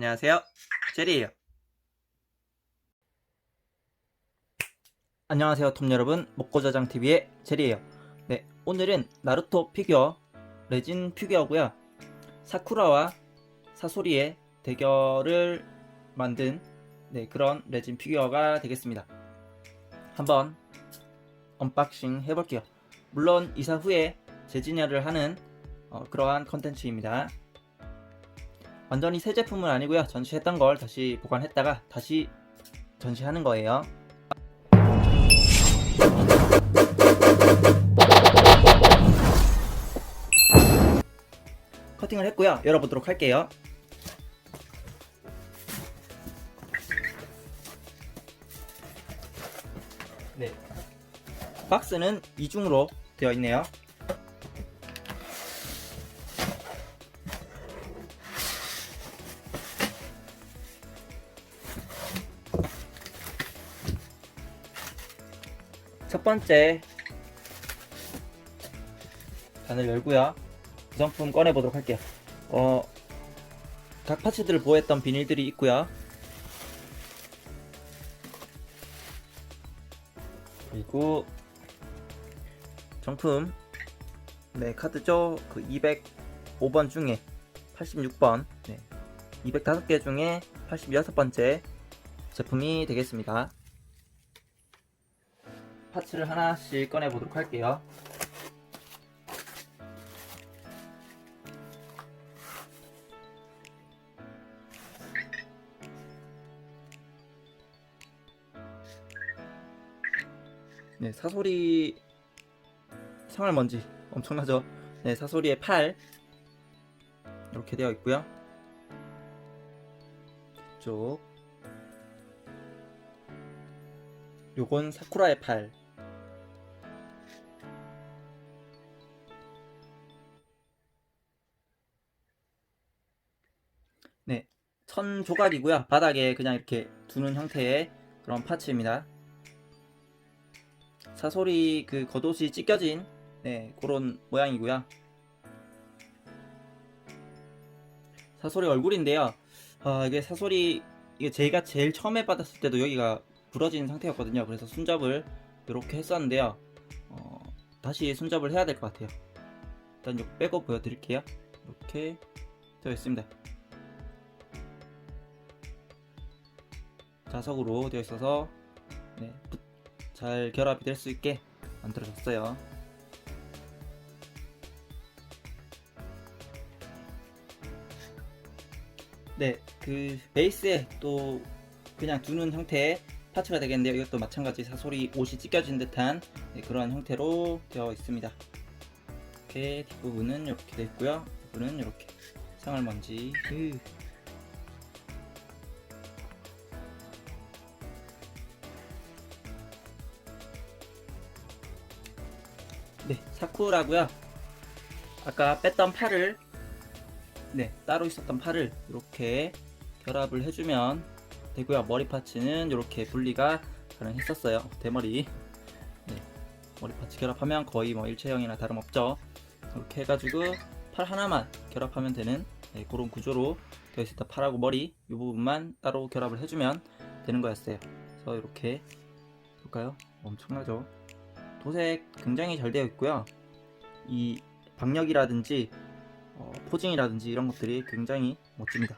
안녕하세요. 제리예요. 안녕하세요, 톰 여러분. 먹고자장 TV의 제리예요. 네, 오늘은 나루토 피규어 레진 피규어고요. 사쿠라와 사소리의 대결을 만든 네, 그런 레진 피규어가 되겠습니다. 한번 언박싱 해볼게요. 물론 이사 후에 재진열을 하는 어, 그러한 컨텐츠입니다. 완전히 새 제품은 아니고요. 전시했던 걸 다시 보관했다가 다시 전시하는 거예요. 커팅을 했고요. 열어보도록 할게요. 네. 박스는 이중으로 되어 있네요. 첫 번째 단을 열고요. 구성품 꺼내 보도록 할게요. 어, 각 파츠들을 보호했던 비닐들이 있고요. 그리고 정품 네 카드죠. 그 205번 중에 86번 네 205개 중에 86번째 제품이 되겠습니다. 파츠를 하나씩 꺼내 보도록 할게요. 네, 사소리 생활 먼지 엄청나죠? 네, 사소리의 팔 이렇게 되어 있고요. 쪽 요건 사쿠라의 팔. 천 조각이고요. 바닥에 그냥 이렇게 두는 형태의 그런 파츠입니다. 사소리 그 겉옷이 찢겨진 네, 그런 모양이고요. 사소리 얼굴인데요. 아, 이게 사소리 이게 제가 제일 처음에 받았을 때도 여기가 부러진 상태였거든요. 그래서 순접을 이렇게 했었는데요. 어, 다시 순접을 해야 될 것 같아요. 일단 이거 빼고 보여드릴게요. 이렇게 되어 있습니다. 자석으로 되어 있어서 네, 부- 잘 결합이 될 수 있게 만들어졌어요. 네, 그 베이스에 또 그냥 두는 형태의 파츠가 되겠는데요. 이것도 마찬가지 사소리 옷이 찢겨진 듯한 네, 그런 형태로 되어 있습니다. 이렇게 뒷부분은 이렇게 되어 있고요. 부분은 이렇게 생활먼지. 으. 사쿠라고요. 아까 뺐던 팔을 네, 따로 있었던 팔을 이렇게 결합을 해주면 되고요. 머리 파츠는 이렇게 분리가 가능했었어요. 대머리. 네, 머리 파츠 결합하면 거의 뭐 일체형이나 다름없죠. 이렇게 해가지고 팔 하나만 결합하면 되는 네, 그런 구조로 되어 있었다. 팔하고 머리 이 부분만 따로 결합을 해주면 되는 거였어요. 그래서 이렇게 볼까요? 엄청나죠? 도색 굉장히 잘 되어 있고요. 이 박력이라든지 어, 포징이라든지 이런 것들이 굉장히 멋집니다.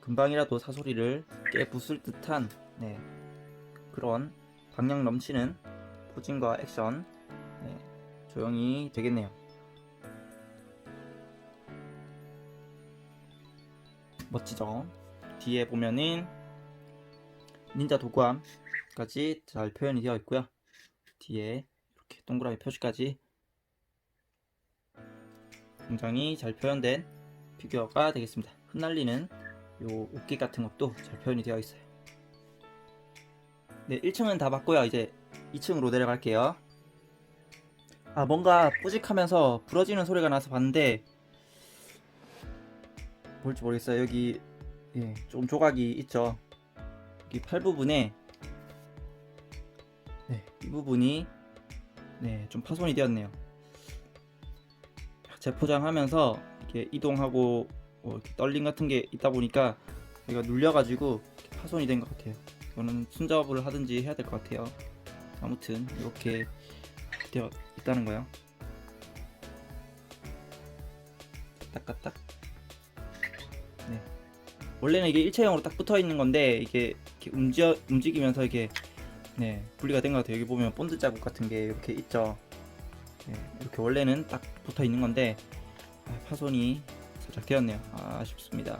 금방이라도 사소리를 깨부술 듯한 네, 그런 박력 넘치는 포징과 액션 네, 조용히 되겠네요. 멋지죠? 뒤에 보면은 닌자 도구함 까지 잘 표현이 되어 있고요. 뒤에 이렇게 동그라미 표시까지 굉장히 잘 표현된 피규어가 되겠습니다. 흩날리는 요 옷깃 같은 것도 잘 표현이 되어 있어요. 네, 1층은 다 봤고요. 이제 2층으로 내려갈게요. 아, 뭔가 뿌직하면서 부러지는 소리가 나서 봤는데 뭘지 모르겠어요. 여기 예, 좀 조각이 있죠. 여기 팔 부분에 네, 이 부분이 네, 좀 파손이 되었네요. 재포장하면서 이렇게 이동하고 뭐 이렇게 떨림 같은 게 있다 보니까 여기가 눌려가지고 파손이 된 것 같아요. 이거는 순접을 하든지 해야 될 것 같아요. 아무튼 이렇게 되어 있다는 거예요. 딱딱딱. 네. 원래는 이게 일체형으로 딱 붙어 있는 건데 이게 움직여 움직이면서 이게 네 분리가 된 것 같아요. 여기 보면 본드 자국 같은 게 이렇게 있죠. 네, 이렇게 원래는 딱 붙어 있는 건데 아, 파손이 살짝 되었네요. 아, 아쉽습니다.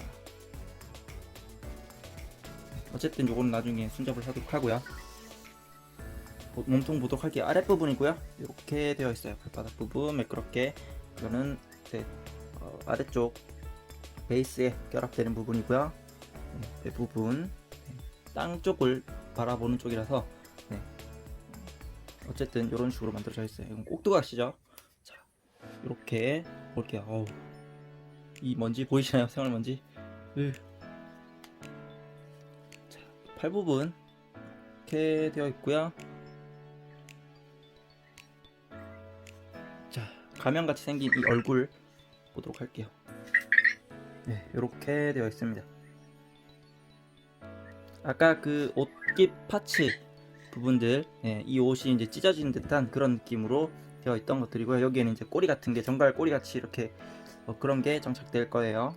네, 어쨌든 요거는 나중에 순접을 하도록 하고요. 보- 몸통 보도록 할게요. 아랫부분이고요. 이렇게 되어 있어요. 발바닥 부분 매끄럽게. 이거는 네, 어, 아래쪽 베이스에 결합되는 부분이고요. 네, 배 부분 네, 땅 쪽을 바라보는 쪽이라서 네. 어쨌든 이런 식으로 만들어져 있어요. 이건 꼭두각시죠. 자, 이렇게 볼게요. 어우, 이 먼지 보이시나요? 생활 먼지. 으. 자, 팔 부분 이렇게 되어 있고요. 자, 가면 같이 생긴 이 얼굴 보도록 할게요. 네, 이렇게 되어 있습니다. 아까 그 옷깃 파츠 부분들, 네, 이 옷이 이제 찢어진 듯한 그런 느낌으로 되어 있던 것들이고요. 여기에는 이제 꼬리 같은 게 정갈 꼬리 같이 이렇게 어, 그런 게 장착될 거예요.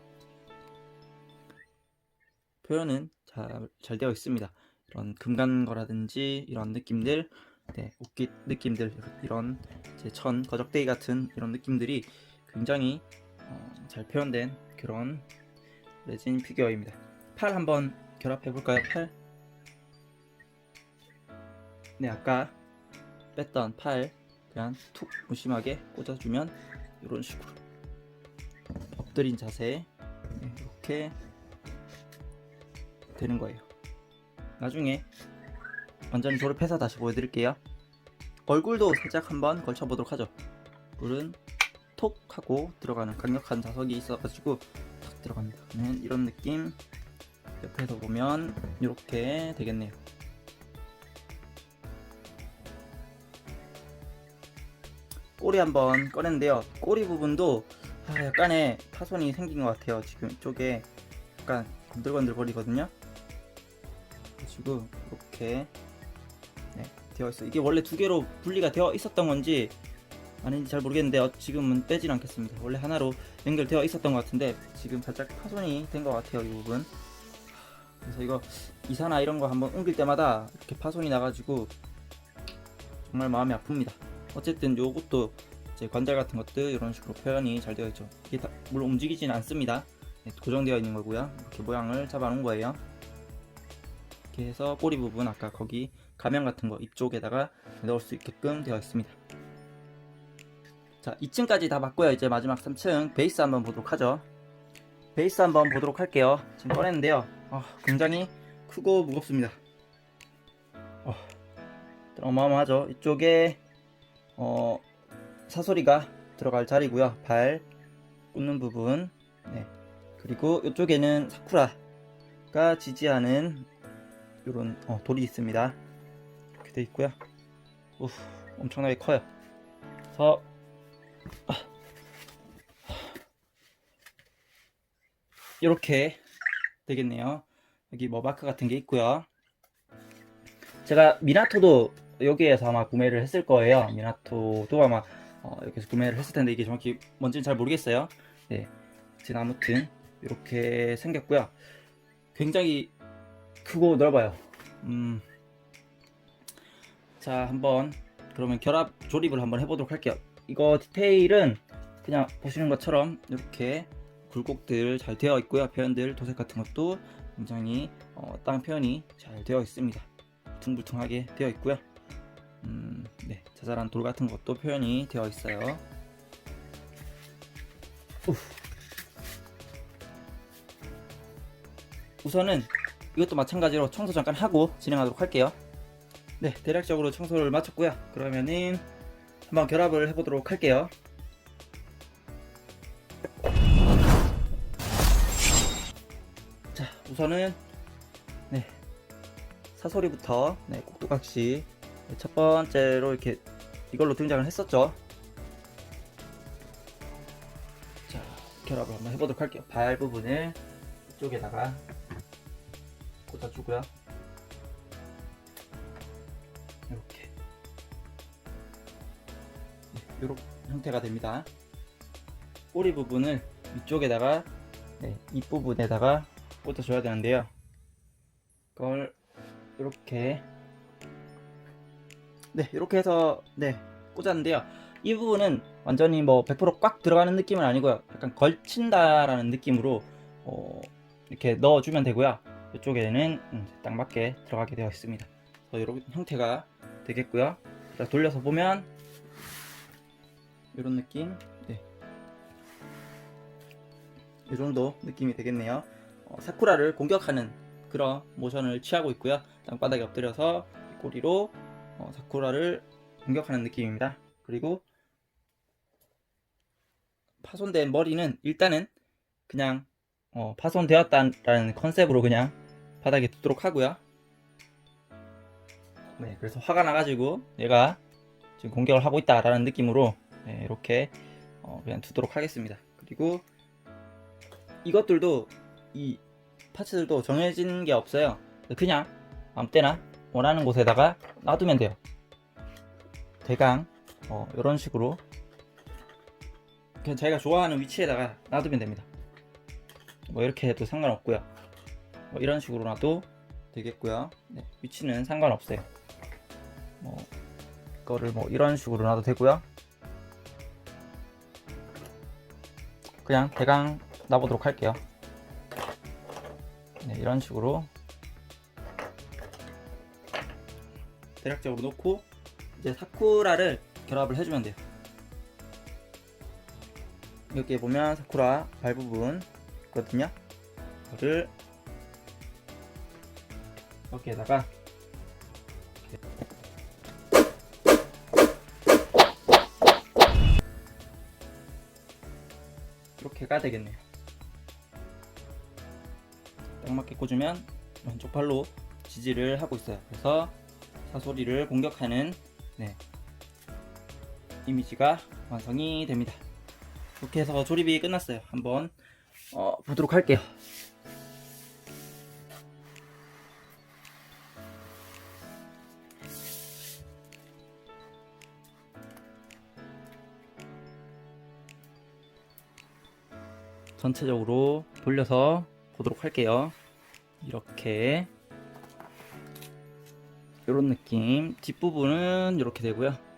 표현은 잘, 잘 되어 있습니다. 이런 금간 거라든지 이런 느낌들, 네, 옷깃 느낌들, 이런 천, 거적대기 같은 이런 느낌들이 굉장히 어, 잘 표현된 그런 레진 피규어입니다. 팔 한번 결합해 볼까요? 팔. 네, 아까 뺐던 팔 그냥 툭 무심하게 꽂아주면 이런 식으로 엎드린 자세 네, 이렇게 되는 거예요. 나중에 완전히 조립해서 다시 보여드릴게요. 얼굴도 살짝 한번 걸쳐보도록 하죠. 물은 톡 하고 들어가는 강력한 자석이 있어가지고 탁 들어갑니다. 이런 느낌 옆에서 보면 이렇게 되겠네요. 꼬리 한번 꺼냈는데요. 꼬리 부분도 아, 약간의 파손이 생긴 것 같아요. 지금 이쪽에 약간 건들건들 거리거든요. 그래가지고 이렇게 네, 되어 있어. 이게 원래 두 개로 분리가 되어 있었던 건지 아닌지 잘 모르겠는데 어, 지금은 빼진 않겠습니다. 원래 하나로 연결되어 있었던 것 같은데 지금 살짝 파손이 된 것 같아요. 이 부분. 그래서 이거 이사나 이런 거 한번 옮길 때마다 이렇게 파손이 나가지고 정말 마음이 아픕니다. 어쨌든 요것도 이제 관절 같은 것들 이런 식으로 표현이 잘 되어 있죠. 이게 다 물론 움직이지는 않습니다. 네, 고정되어 있는 거고요. 이렇게 모양을 잡아놓은 거예요. 이렇게 해서 꼬리 부분 아까 거기 가면 같은 거 이쪽에다가 넣을 수 있게끔 되어 있습니다. 자, 2층까지 다 봤고요. 이제 마지막 3층 베이스 한번 보도록 하죠. 베이스 한번 보도록 할게요. 지금 꺼냈는데요. 아, 굉장히 크고 무겁습니다. 어, 어마어마하죠. 이쪽에 어, 사소리가 들어갈 자리고요. 발 꽂는 부분. 네. 그리고 이쪽에는 사쿠라가 지지하는 이런 어, 돌이 있습니다. 이렇게 돼 있고요. 우, 엄청나게 커요. 그래서 이렇게 되겠네요. 여기 뭐 마크 같은 게 있고요. 제가 미나토도 여기에서 아마 구매를 했을 거예요. 미나토도 아마 어, 여기서 구매를 했을 텐데 이게 정확히 뭔지는 잘 모르겠어요. 네, 지금 아무튼 이렇게 생겼고요. 굉장히 크고 넓어요. 음, 자 한번 그러면 결합 조립을 한번 해보도록 할게요. 이거 디테일은 그냥 보시는 것처럼 이렇게 굴곡들 잘 되어 있고요. 표현들 도색 같은 것도 굉장히 어, 땅 표현이 잘 되어 있습니다. 퉁불퉁하게 되어 있고요. 음, 네, 자잘한 돌 같은 것도 표현이 되어 있어요. 우. 우선은 이것도 마찬가지로 청소 잠깐 하고 진행하도록 할게요. 네, 대략적으로 청소를 마쳤고요. 그러면은 한번 결합을 해보도록 할게요. 자, 우선은 네 사소리부터 네 꼭두각시 네, 첫 번째로 이렇게 이걸로 등장을 했었죠. 자, 결합을 한번 해보도록 할게요. 발 부분을 이쪽에다가 꽂아주고요. 이렇게 네, 이런 형태가 됩니다. 꼬리 부분을 위쪽에다가 네, 이 부분에다가 꽂아줘야 되는데요. 그걸 이렇게 네 이렇게 해서 네 꽂았는데요. 이 부분은 완전히 뭐 100%꽉 들어가는 느낌은 아니고요. 약간 걸친다라는 느낌으로 어, 이렇게 넣어주면 되고요. 이쪽에는 음, 딱 맞게 들어가게 되어 있습니다. 이런 형태가 되겠고요. 자, 돌려서 보면 이런 느낌, 네. 이 정도 느낌이 되겠네요. 어, 사쿠라를 공격하는 그런 모션을 취하고 있고요. 땅바닥에 엎드려서 이 꼬리로 어, 사쿠라를 공격하는 느낌입니다. 그리고 파손된 머리는 일단은 그냥 어, 파손되었다라는 컨셉으로 그냥 바닥에 두도록 하고요. 네, 그래서 화가 나가지고 얘가 지금 공격을 하고 있다라는 느낌으로 네, 이렇게 어, 그냥 두도록 하겠습니다. 그리고 이것들도 이 파츠들도 정해진 게 없어요. 그냥 아무 때나 원하는 곳에다가 놔두면 돼요. 대강 어, 이런 식으로 그냥 자기가 좋아하는 위치에다가 놔두면 됩니다. 뭐 이렇게 해도 상관없고요. 뭐 이런 식으로 놔도 되겠고요. 네, 위치는 상관없어요. 뭐 이거를 뭐 이런 식으로 놔도 되고요. 그냥 대강 놔보도록 할게요. 네, 이런 식으로 대략적으로 놓고 이제 사쿠라를 결합을 해주면 돼요. 여기 보면 사쿠라 발 부분 있거든요. 이거를 여기에다가 이렇게가 되겠네요. 딱 맞게 꽂으면 왼쪽 팔로 지지를 하고 있어요. 그래서 사소리를 공격하는 네, 이미지가 완성이 됩니다. 이렇게 해서 조립이 끝났어요. 한번 어, 보도록 할게요. 전체적으로 돌려서 보도록 할게요. 이렇게 이런 느낌 뒷부분은 이렇게 되고요.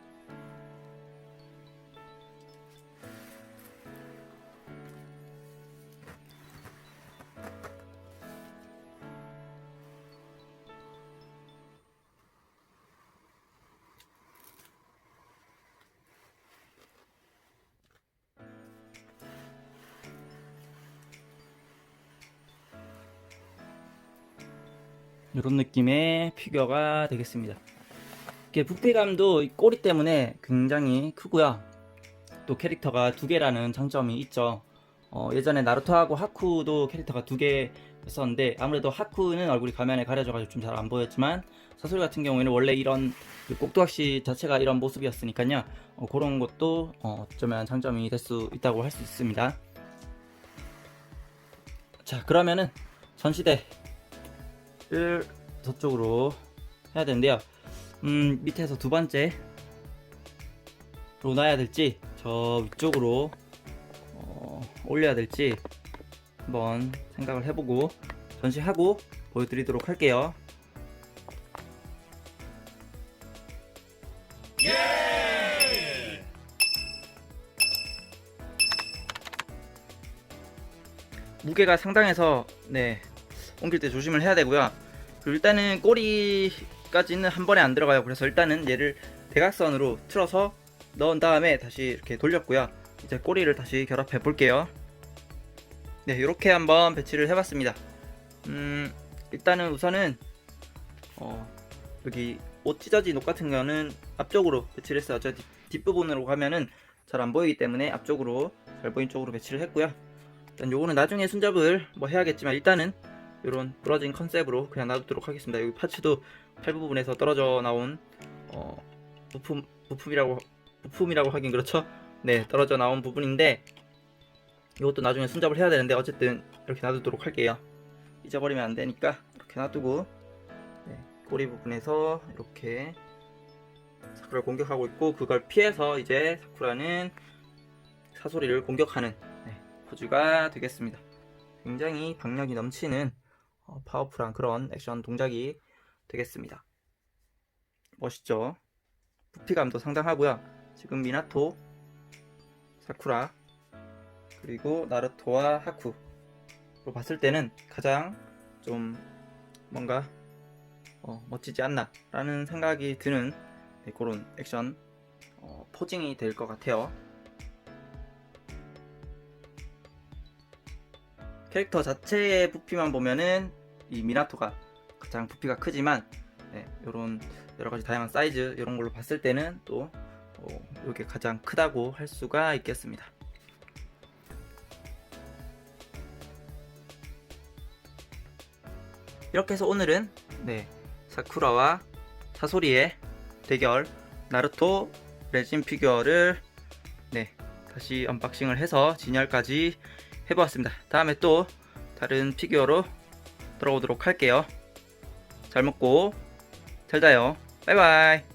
이런 느낌의 피규어가 되겠습니다. 이게 이 꼬리 때문에 굉장히 크고요. 또 캐릭터가 두 개라는 장점이 있죠. 어, 예전에 나루토하고 하쿠도 캐릭터가 두 개였었는데 아무래도 하쿠는 얼굴이 가면에 가려져가지고 좀 잘 안 보였지만 사소리 같은 경우에는 원래 이런 그 꼭두각시 자체가 이런 모습이었으니까요. 어, 그런 것도 어, 어쩌면 장점이 될 수 있다고 할 수 있습니다. 자 그러면은 전시대 를 저쪽으로 해야 되는데요. 음, 밑에서 두 번째 로 놔야 될지 저 위쪽으로 어, 올려야 될지 한번 생각을 해보고 전시하고 보여드리도록 할게요. 무게가 상당해서 네 옮길 때 조심을 해야 되고요. 그리고 일단은 꼬리까지는 한 번에 안 들어가요. 그래서 일단은 얘를 대각선으로 틀어서 넣은 다음에 다시 이렇게 돌렸고요. 이제 꼬리를 다시 결합해 볼게요. 네, 이렇게 한번 배치를 해봤습니다. 음, 일단은 우선은 어, 여기 옷 찢어진 옷 같은 거는 앞쪽으로 배치를 했어요. 저 뒷, 뒷부분으로 가면은 잘 안 보이기 때문에 앞쪽으로 잘 보이는 쪽으로 배치를 했고요. 일단 요거는 나중에 순접을 뭐 해야겠지만 일단은 이런 부러진 컨셉으로 그냥 놔두도록 하겠습니다. 여기 파츠도 팔 부분에서 떨어져 나온 어, 부품 부품이라고 부품이라고 하긴 그렇죠. 네 떨어져 나온 부분인데 이것도 나중에 순잡을 해야 되는데 어쨌든 이렇게 놔두도록 할게요. 잊어버리면 안 되니까 이렇게 놔두고 네, 꼬리 부분에서 이렇게 사쿠라를 공격하고 있고 그걸 피해서 이제 사쿠라는 사소리를 공격하는 네, 포즈가 되겠습니다. 굉장히 박력이 넘치는 어, 파워풀한 그런 액션 동작이 되겠습니다. 멋있죠? 부피감도 상당하고요. 지금 미나토, 사쿠라, 그리고 나루토와 하쿠로 봤을 때는 가장 좀 뭔가 어, 멋지지 않나 라는 생각이 드는 네, 그런 액션 어, 포징이 될 것 같아요. 캐릭터 자체의 부피만 보면은 이 미나토가 가장 부피가 크지만 네, 이런 여러 가지 다양한 사이즈 이런 걸로 봤을 때는 또 어, 이게 가장 크다고 할 수가 있겠습니다. 이렇게 해서 오늘은 네, 사쿠라와 사소리의 대결 나루토 레진 피규어를 네, 다시 언박싱을 해서 진열까지 해보았습니다. 다음에 또 다른 피규어로 돌아오도록 할게요. 잘 먹고 잘 자요. 바이바이.